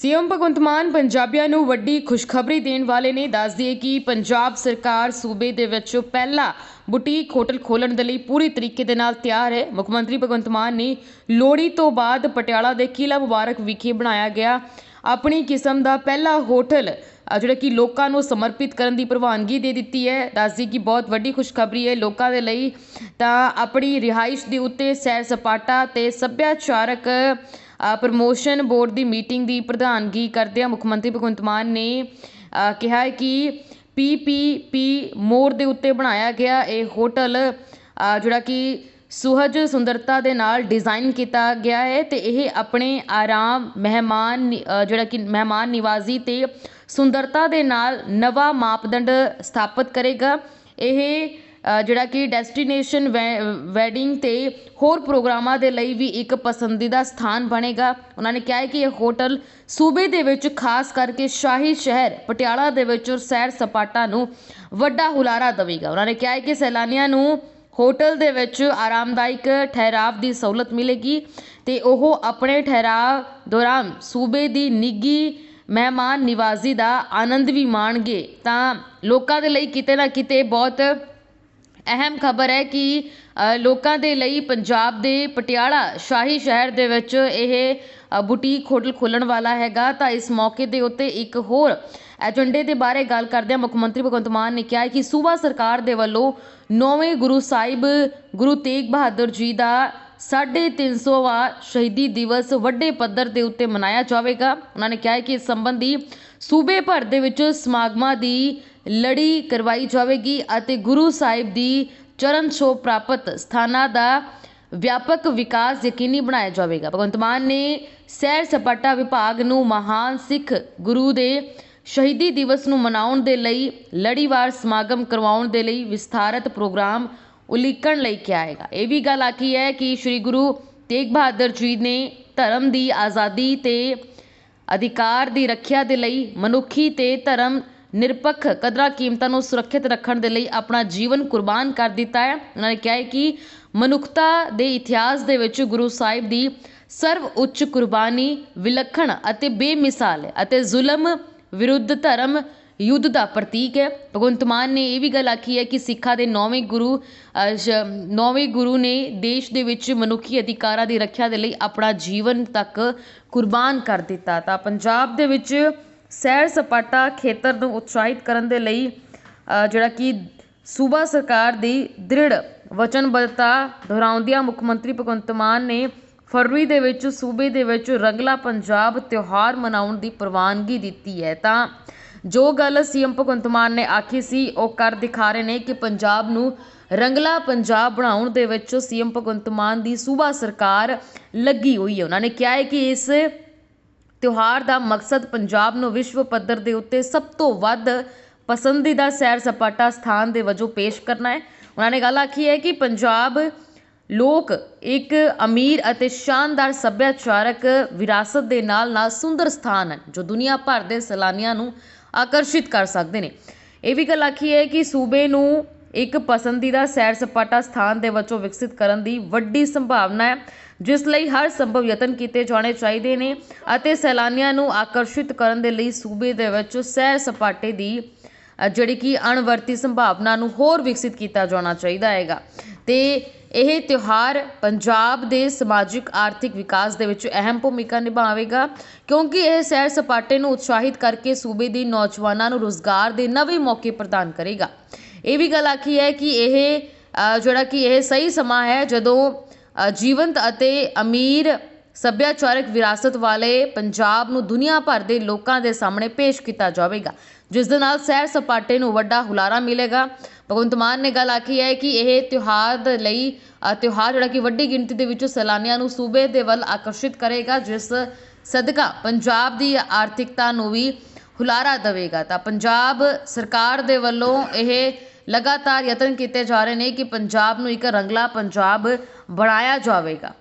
CM Bhagwant Mann ਪੰਜਾਬੀਆਂ ਨੂੰ ਵੱਡੀ ਖੁਸ਼ਖਬਰੀ ਦੇਣ ਵਾਲੇ ਨੇ, ਦੱਸ ਦਈਏ ਕਿ ਪੰਜਾਬ ਸਰਕਾਰ ਸੂਬੇ ਦੇ ਵਿੱਚ ਪਹਿਲਾ ਬੁਟੀਕ ਹੋਟਲ ਖੋਲ੍ਹਣ ਦੇ ਲਈ ਪੂਰੀ ਤਰੀਕੇ ਦੇ ਨਾਲ ਤਿਆਰ ਹੈ। ਮੁੱਖ ਮੰਤਰੀ ਭਗਵੰਤ ਮਾਨ ਨੇ ਲੋਹੜੀ ਤੋਂ ਬਾਅਦ ਪਟਿਆਲਾ ਦੇ ਕਿਲ੍ਹਾ ਮੁਬਾਰਕ ਵਿਖੇ ਬਣਾਇਆ ਗਿਆ। ਆਪਣੀ ਕਿਸਮ ਦਾ ਪਹਿਲਾ ਹੋਟਲ ਜਿਹੜਾ ਕਿ ਲੋਕਾਂ ਨੂੰ ਸਮਰਪਿਤ ਕਰਨ ਦੀ ਪ੍ਰਵਾਨਗੀ ਦੇ ਦਿੱਤੀ ਹੈ। ਦੱਸਦੀ ਕਿ ਬਹੁਤ ਵੱਡੀ ਖੁਸ਼ਖਬਰੀ ਹੈ ਲੋਕਾਂ ਦੇ ਲਈ। ਤਾਂ ਆਪਣੀ ਰਿਹਾਇਸ਼ ਦੇ ਉੱਤੇ ਸੈਰ ਸਪਾਟਾ ਤੇ ਸੱਭਿਆਚਾਰਕ ਪ੍ਰਮੋਸ਼ਨ ਬੋਰਡ ਦੀ ਮੀਟਿੰਗ ਦੀ ਪ੍ਰਧਾਨਗੀ ਕਰਦਿਆਂ ਮੁੱਖ ਮੰਤਰੀ ਭਗਵੰਤ ਮਾਨ ਨੇ ਕਿਹਾ ਕਿ ਪੀ ਪੀ ਪੀ ਮੋੜ ਦੇ ਉੱਤੇ ਬਣਾਇਆ ਗਿਆ ਇਹ ਹੋਟਲ ਜਿਹੜਾ ਕਿ ਸੁਹਜ ਸੁੰਦਰਤਾ ਦੇ ਨਾਲ ਡਿਜ਼ਾਈਨ ਕੀਤਾ ਗਿਆ ਹੈ ਅਤੇ ਇਹ ਆਪਣੇ ਆਰਾਮ ਮਹਿਮਾਨ ਜਿਹੜਾ ਕਿ ਮਹਿਮਾਨ ਨਿਵਾਜ਼ੀ ਅਤੇ ਸੁੰਦਰਤਾ ਦੇ ਨਾਲ ਨਵਾਂ ਮਾਪਦੰਡ ਸਥਾਪਿਤ ਕਰੇਗਾ। ਇਹ ਜਿਹੜਾ ਕਿ ਡੈਸਟੀਨੇਸ਼ਨ ਵੈ, ਵੈਡਿੰਗ ਅਤੇ ਹੋਰ ਪ੍ਰੋਗਰਾਮਾਂ ਦੇ ਲਈ ਵੀ ਇੱਕ ਪਸੰਦੀਦਾ ਸਥਾਨ ਬਣੇਗਾ। ਉਹਨਾਂ ਨੇ ਕਿਹਾ ਹੈ ਕਿ ਇਹ ਹੋਟਲ ਸੂਬੇ ਦੇ ਵਿੱਚ, ਖਾਸ ਕਰਕੇ ਸ਼ਾਹੀ ਸ਼ਹਿਰ ਪਟਿਆਲਾ ਦੇ ਵਿੱਚ ਸੈਰ ਸਪਾਟਾ ਨੂੰ ਵੱਡਾ ਹੁਲਾਰਾ ਦੇਵੇਗਾ। ਉਹਨਾਂ ਨੇ ਕਿਹਾ ਹੈ ਕਿ ਸੈਲਾਨੀਆਂ ਨੂੰ ਹੋਟਲ ਦੇ ਵਿੱਚ ਆਰਾਮਦਾਇਕ ਠਹਿਰਾਵ ਦੀ ਸਹੂਲਤ ਮਿਲੇਗੀ ਤੇ ਉਹ ਆਪਣੇ ਠਹਿਰਾਵ ਦੌਰਾਨ ਸੂਬੇ ਦੀ ਨਿੱਗੀ ਮਹਿਮਾਨ ਨਿਵਾਜ਼ੀ ਦਾ ਆਨੰਦ ਵੀ ਮਾਣਗੇ। ਤਾਂ ਲੋਕਾਂ ਦੇ ਲਈ ਕਿਤੇ ਨਾ ਕਿਤੇ ਬਹੁਤ ਅਹਿਮ ਖਬਰ ਹੈ ਕਿ ਲੋਕਾਂ ਦੇ ਲਈ ਪੰਜਾਬ ਦੇ ਪਟਿਆਲਾ ਸ਼ਾਹੀ ਸ਼ਹਿਰ ਦੇ ਵਿੱਚ ਇਹ ਬੁਟੀਕ ਹੋਟਲ ਖੋਲ੍ਹਣ ਵਾਲਾ ਹੈਗਾ। ਤਾਂ ਇਸ ਮੌਕੇ ਦੇ ਉੱਤੇ ਇੱਕ ਹੋਰ ਏਜੰਡੇ ਦੇ ਬਾਰੇ ਗੱਲ ਕਰਦਿਆਂ ਮੁੱਖ ਮੰਤਰੀ ਭਗਵੰਤ ਮਾਨ ਨੇ ਕਿਹਾ ਕਿ ਸੂਬਾ ਸਰਕਾਰ ਦੇ ਵੱਲੋਂ ਨੌਵੇਂ ਗੁਰੂ ਸਾਹਿਬ, ਗੁਰੂ ਤੇਗ ਬਹਾਦਰ ਜੀ ਦਾ 350ਵਾਂ ਸ਼ਹੀਦੀ ਦਿਵਸ ਵੱਡੇ ਪੱਧਰ ਦੇ ਉੱਤੇ ਮਨਾਇਆ ਜਾਵੇਗਾ। ਉਹਨਾਂ ਨੇ ਕਿਹਾ ਕਿ ਇਸ ਸੰਬੰਧੀ ਸੂਬੇ ਭਰ ਦੇ ਵਿੱਚ ਸਮਾਗਮਾਂ ਦੀ ਲੜੀ ਕਰਵਾਈ ਜਾਵੇਗੀ ਅਤੇ ਗੁਰੂ ਸਾਹਿਬ ਦੀ ਚਰਨ ਛੋਹ ਪ੍ਰਾਪਤ ਸਥਾਨਾਂ ਦਾ ਵਿਆਪਕ ਵਿਕਾਸ ਯਕੀਨੀ ਬਣਾਇਆ ਜਾਵੇਗਾ। ਭਗਵੰਤ ਮਾਨ ਨੇ ਸੈਰ ਸਪਾਟਾ ਵਿਭਾਗ ਨੂੰ ਮਹਾਨ ਸਿੱਖ ਗੁਰੂ ਦੇ ਸ਼ਹੀਦੀ ਦਿਵਸ ਨੂੰ ਮਨਾਉਣ ਦੇ ਲਈ, ਲੜੀਵਾਰ ਸਮਾਗਮ ਕਰਵਾਉਣ ਦੇ ਲਈ ਵਿਸਥਾਰਤ ਪ੍ਰੋਗਰਾਮ ਉਲੀਕਣ ਲਈ ਕਿਹਾ ਹੈਗਾ। ਇਹ ਵੀ ਗੱਲ ਆਖੀ ਹੈ ਕਿ ਸ੍ਰੀ ਗੁਰੂ ਤੇਗ ਬਹਾਦਰ ਜੀ ਨੇ ਧਰਮ ਦੀ ਆਜ਼ਾਦੀ ਤੇ ਅਧਿਕਾਰ ਦੀ ਰੱਖਿਆ ਦੇ ਲਈ ਮਨੁੱਖੀ ਤੇ ਧਰਮ ਨਿਰਪੱਖ ਕਦਰਾਂ ਕੀਮਤਾਂ ਨੂੰ ਸੁਰੱਖਿਅਤ ਰੱਖਣ ਦੇ ਲਈ ਆਪਣਾ ਜੀਵਨ ਕੁਰਬਾਨ ਕਰ ਦਿੱਤਾ ਹੈ। ਉਹਨਾਂ ਨੇ ਕਿਹਾ ਹੈ ਕਿ ਮਨੁੱਖਤਾ ਦੇ ਇਤਿਹਾਸ ਦੇ ਵਿੱਚ ਗੁਰੂ ਸਾਹਿਬ ਦੀ ਸਰਵ ਉੱਚ ਕੁਰਬਾਨੀ, ਵਿਲੱਖਣ ਅਤੇ ਬੇਮਿਸਾਲ ਹੈ ਅਤੇ ਜ਼ੁਲਮ ਵਿਰੁੱਧ ਧਰਮ ਯੁੱਧ ਦਾ ਪ੍ਰਤੀਕ ਹੈ। ਭਗਵੰਤ ਮਾਨ ਨੇ ਇਹ ਵੀ ਗੱਲ ਆਖੀ ਹੈ ਕਿ ਸਿੱਖਾਂ ਦੇ ਨੌਵੇਂ ਗੁਰੂ ਨੌਵੇਂ ਗੁਰੂ ਨੇ ਦੇਸ਼ ਦੇ ਵਿੱਚ ਮਨੁੱਖੀ ਅਧਿਕਾਰਾਂ ਦੀ ਰੱਖਿਆ ਦੇ ਲਈ ਆਪਣਾ ਜੀਵਨ ਤੱਕ ਕੁਰਬਾਨ ਕਰ ਦਿੱਤਾ। ਤਾਂ ਪੰਜਾਬ ਦੇ ਵਿੱਚ ਸੈਰ ਸਪਾਟਾ ਖੇਤਰ ਨੂੰ ਉਤਸ਼ਾਹਿਤ ਕਰਨ ਦੇ ਲਈ ਜਿਹੜਾ ਕਿ ਸੂਬਾ ਸਰਕਾਰ ਦੀ ਦ੍ਰਿੜ ਵਚਨਬੱਧਤਾ ਦੁਹਰਾਉਂਦਿਆਂ ਮੁੱਖ ਮੰਤਰੀ ਭਗਵੰਤ ਮਾਨ ਨੇ ਫਰਵਰੀ ਦੇ ਵਿੱਚ ਸੂਬੇ ਦੇ ਵਿੱਚ ਰੰਗਲਾ ਪੰਜਾਬ ਤਿਉਹਾਰ ਮਨਾਉਣ ਦੀ ਪ੍ਰਵਾਨਗੀ ਦਿੱਤੀ ਹੈ। ਤਾਂ ਜੋ ਗੱਲ ਸੀਐਮ ਭਗਵੰਤ ਮਾਨ ਨੇ ਆਖੀ ਸੀ, ਉਹ ਕਰ ਦਿਖਾ ਰਹੇ ਨੇ ਕਿ ਪੰਜਾਬ ਨੂੰ ਰੰਗਲਾ ਪੰਜਾਬ ਬਣਾਉਣ ਦੇ ਵਿੱਚ ਸੀਐਮ ਭਗਵੰਤ ਮਾਨ ਦੀ ਸੂਬਾ ਸਰਕਾਰ ਲੱਗੀ ਹੋਈ ਹੈ। ਉਹਨਾਂ ਨੇ ਕਿਹਾ ਹੈ ਕਿ ਇਸ ਤਿਉਹਾਰ ਦਾ ਮਕਸਦ ਪੰਜਾਬ ਨੂੰ ਵਿਸ਼ਵ ਪੱਧਰ ਦੇ ਉੱਤੇ ਸਭ ਤੋਂ ਵੱਧ ਪਸੰਦੀਦਾ ਸੈਰ ਸਪਾਟਾ ਸਥਾਨ ਦੇ ਵਜੋਂ ਪੇਸ਼ ਕਰਨਾ ਹੈ। ਉਹਨਾਂ ਨੇ ਗੱਲ ਆਖੀ ਹੈ ਕਿ ਪੰਜਾਬ ਲੋਕ ਇੱਕ ਅਮੀਰ ਅਤੇ ਸ਼ਾਨਦਾਰ ਸੱਭਿਆਚਾਰਕ ਵਿਰਾਸਤ ਦੇ ਨਾਲ ਨਾਲ ਸੁੰਦਰ ਸਥਾਨ ਹਨ ਜੋ ਦੁਨੀਆ ਭਰ ਦੇ ਸੈਲਾਨੀਆਂ ਨੂੰ ਆਕਰਸ਼ਿਤ ਕਰ ਸਕਦੇ ਨੇ। ਇਹ ਵੀ ਗੱਲ ਆਖੀ ਹੈ ਕਿ ਸੂਬੇ ਨੂੰ ਇੱਕ ਪਸੰਦੀਦਾ ਸੈਰ ਸਪਾਟਾ ਸਥਾਨ ਦੇ ਵਜੋਂ ਵਿਕਸਿਤ ਕਰਨ ਦੀ ਵੱਡੀ ਸੰਭਾਵਨਾ ਹੈ, ਜਿਸ ਲਈ ਹਰ ਸੰਭਵ ਯਤਨ ਕੀਤੇ ਜਾਣੇ ਚਾਹੀਦੇ ਨੇ ਅਤੇ ਸੈਲਾਨੀਆਂ ਨੂੰ ਆਕਰਸ਼ਿਤ ਕਰਨ ਦੇ ਲਈ ਸੂਬੇ ਦੇ ਵਿੱਚ ਸੈਰ ਸਪਾਟੇ ਦੀ ਜਿਹੜੀ ਕਿ ਅਣਵਰਤੀ ਸੰਭਾਵਨਾ ਨੂੰ ਹੋਰ ਵਿਕਸਿਤ ਕੀਤਾ ਜਾਣਾ ਚਾਹੀਦਾ ਹੈਗਾ। ਤੇ ਇਹ ਤਿਉਹਾਰ ਪੰਜਾਬ ਦੇ ਸਮਾਜਿਕ, ਆਰਥਿਕ ਵਿਕਾਸ ਦੇ ਵਿੱਚ ਅਹਿਮ ਭੂਮਿਕਾ ਨਿਭਾਵੇਗਾ, ਕਿਉਂਕਿ ਇਹ ਸੈਰ ਸਪਾਟੇ ਨੂੰ ਉਤਸ਼ਾਹਿਤ ਕਰਕੇ ਸੂਬੇ ਦੇ ਨੌਜਵਾਨਾਂ ਨੂੰ ਰੋਜ਼ਗਾਰ ਦੇ ਨਵੇਂ ਮੌਕੇ ਪ੍ਰਦਾਨ ਕਰੇਗਾ। ਇਹ ਵੀ ਗੱਲ ਆਖੀ ਹੈ ਕਿ ਇਹ ਜਿਹੜਾ ਕਿ ਇਹ ਸਹੀ ਸਮਾਂ ਹੈ ਜਦੋਂ ਜੀਵੰਤ ਅਤੇ ਅਮੀਰ ਸੱਭਿਆਚਾਰਕ ਵਿਰਾਸਤ ਵਾਲੇ ਪੰਜਾਬ ਨੂੰ ਦੁਨੀਆ ਭਰ ਦੇ ਲੋਕਾਂ ਦੇ ਸਾਹਮਣੇ ਪੇਸ਼ ਕੀਤਾ ਜਾਵੇਗਾ, ਜਿਸ ਦੇ ਨਾਲ ਸੈਰ ਸਪਾਟੇ ਨੂੰ ਵੱਡਾ ਹੁਲਾਰਾ ਮਿਲੇਗਾ। ਭਗਵੰਤ ਮਾਨ ਨੇ ਗੱਲ ਆਖੀ ਹੈ ਕਿ ਇਹ ਤਿਉਹਾਰ ਦੇ ਲਈ ਤਿਉਹਾਰ ਜਿਹੜਾ ਕਿ ਵੱਡੀ ਗਿਣਤੀ ਦੇ ਵਿੱਚ ਸੈਲਾਨੀਆਂ ਨੂੰ ਸੂਬੇ ਦੇ ਵੱਲ ਆਕਰਸ਼ਿਤ ਕਰੇਗਾ, ਜਿਸ ਸਦਕਾ ਪੰਜਾਬ ਦੀ ਆਰਥਿਕਤਾ ਨੂੰ ਵੀ ਹੁਲਾਰਾ ਦੇਵੇਗਾ। ਤਾਂ ਪੰਜਾਬ ਸਰਕਾਰ ਦੇ ਵੱਲੋਂ ਇਹ ਲਗਾਤਾਰ ਯਤਨ ਕੀਤੇ ਜਾ ਰਹੇ ਨੇ ਕਿ ਪੰਜਾਬ ਨੂੰ ਇੱਕ ਰੰਗਲਾ ਪੰਜਾਬ ਬਣਾਇਆ ਜਾਵੇਗਾ।